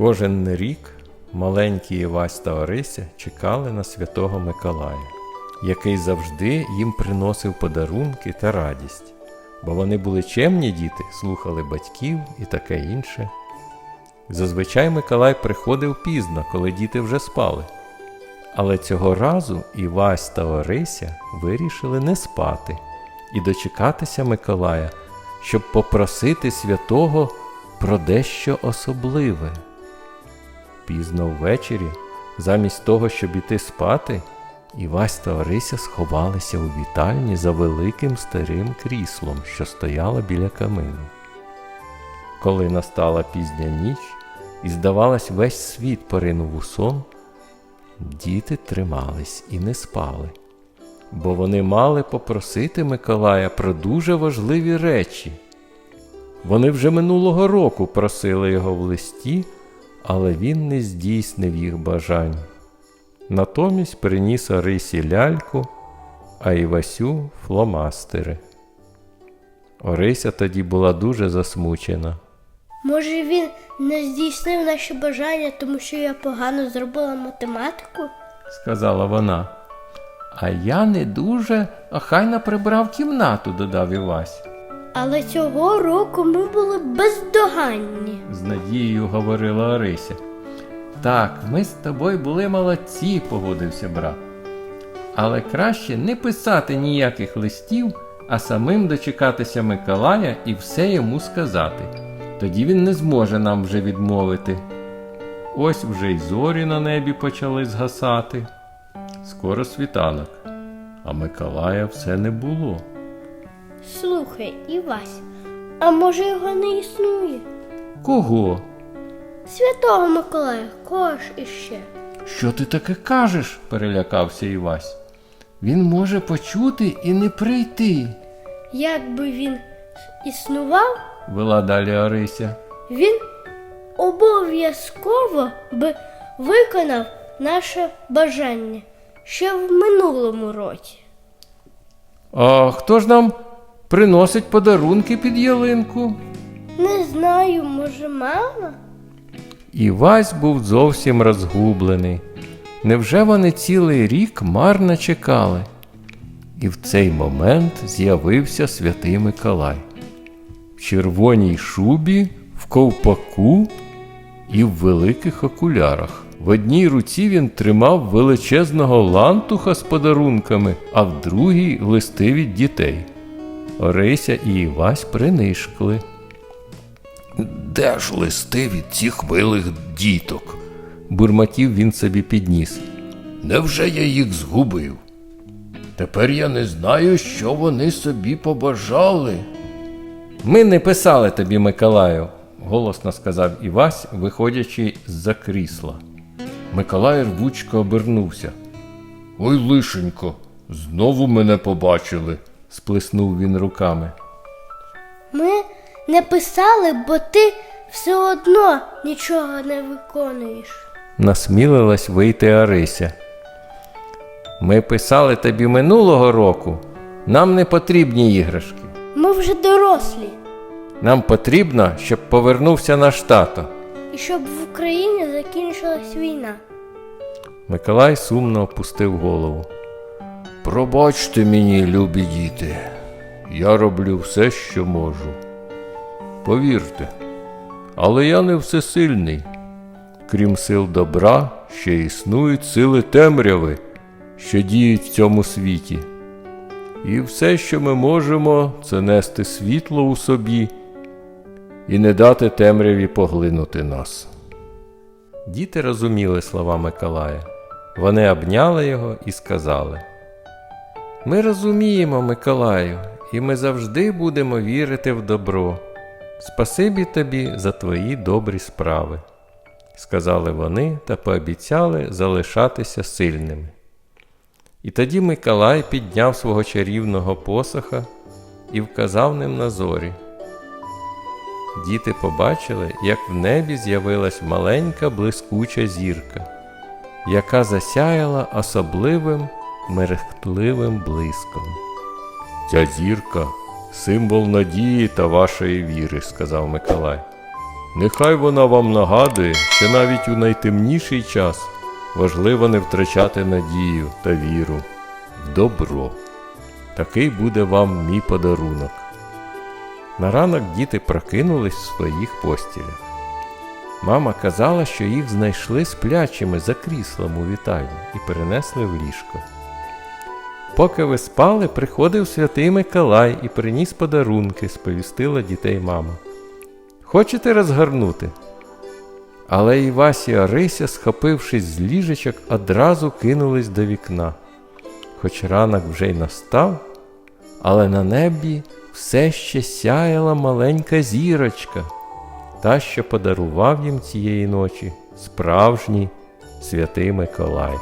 Кожен рік маленькі Івась та Орися чекали на святого Миколая, який завжди їм приносив подарунки та радість, бо вони були чемні діти, слухали батьків і таке інше. Зазвичай Миколай приходив пізно, коли діти вже спали. Але цього разу Івась та Орися вирішили не спати і дочекатися Миколая, щоб попросити святого про дещо особливе. Пізно ввечері, замість того, щоб іти спати, Івась та Орися сховалися у вітальні за великим старим кріслом, що стояло біля камину. Коли настала пізня ніч, і, здавалось, весь світ поринув у сон, діти тримались і не спали, бо вони мали попросити Миколая про дуже важливі речі. Вони вже минулого року просили його в листі, але він не здійснив їх бажань. Натомість приніс Орисі ляльку, а Івасю фломастери. Орися тоді була дуже засмучена. Може, він не здійснив наші бажання, тому що я погано зробила математику? сказала вона. А я не дуже охайно прибрав кімнату, додав Івась. Але цього року ми були бездоганні. з надією говорила Орися. Так, ми з тобою були молодці, погодився брат. Але краще не писати ніяких листів, а самим дочекатися Миколая і все йому сказати. Тоді він не зможе нам вже відмовити. Ось вже й зорі на небі почали згасати. Скоро світанок, а Миколая все не було. Слухай, Івась, а може його не існує? Кого? Святого Миколая, кого ж іще? Що ти таке кажеш? перелякався Івась. Він може почути і не прийти, Якби він існував, вела далі Орися. він обов'язково би виконав наше бажання ще в минулому році. А хто ж нам приносить подарунки під ялинку? Не знаю, може, мама? Івась був зовсім розгублений. Невже вони цілий рік марно чекали? І в цей момент з'явився святий Миколай. В червоній шубі, в ковпаку і в великих окулярах. В одній руці він тримав величезного лантуха з подарунками, а в другій листи від дітей. Орися і Івась принишкли. Де ж листи від цих милих діток? бурмотів він собі підніс. Невже я їх згубив? Тепер я не знаю, що вони собі побажали. Ми не писали тобі, Миколаю, голосно сказав Івась, виходячи з-за крісла. Миколай рвучко обернувся. Ой, лишенько, знову мене побачили, сплеснув він руками. Ми не писали, бо ти все одно нічого не виконуєш. насмілилась вийти Арися. Ми писали тобі минулого року. Нам не потрібні іграшки. Ми вже дорослі. Нам потрібно, щоб повернувся наш тато. І щоб в Україні закінчилась війна. Миколай сумно опустив голову. Пробачте мені, любі діти, я роблю все, що можу. Повірте, але я не всесильний. Крім сил добра, ще існують сили темряви, що діють в цьому світі. І все, що ми можемо, це нести світло у собі і не дати темряві поглинути нас. Діти розуміли слова Миколая. Вони обняли його і сказали: Ми розуміємо, Миколаю, і ми завжди будемо вірити в добро. Спасибі тобі за твої добрі справи, сказали вони та пообіцяли залишатися сильними. І тоді Миколай підняв свого чарівного посоха і вказав ним на зорі. Діти побачили, як в небі з'явилась маленька блискуча зірка, яка засяяла особливим мерехтливим блиском. Ця зірка символ надії та вашої віри, сказав Миколай. Нехай вона вам нагадує, що навіть у найтемніший час важливо не втрачати надію та віру в добро. Такий буде вам мій подарунок. На ранок діти прокинулись в своїх постілях. Мама казала, що їх знайшли сплячими за кріслом у вітальні і перенесли в ліжко. Поки ви спали, приходив святий Миколай і приніс подарунки, сповістила дітей мама. Хочете розгорнути? Але Івась і Орися, схопившись з ліжечок, одразу кинулись до вікна. Хоч ранок вже й настав, але на небі все ще сяяла маленька зірочка, та, що подарував їм цієї ночі справжній святий Миколай.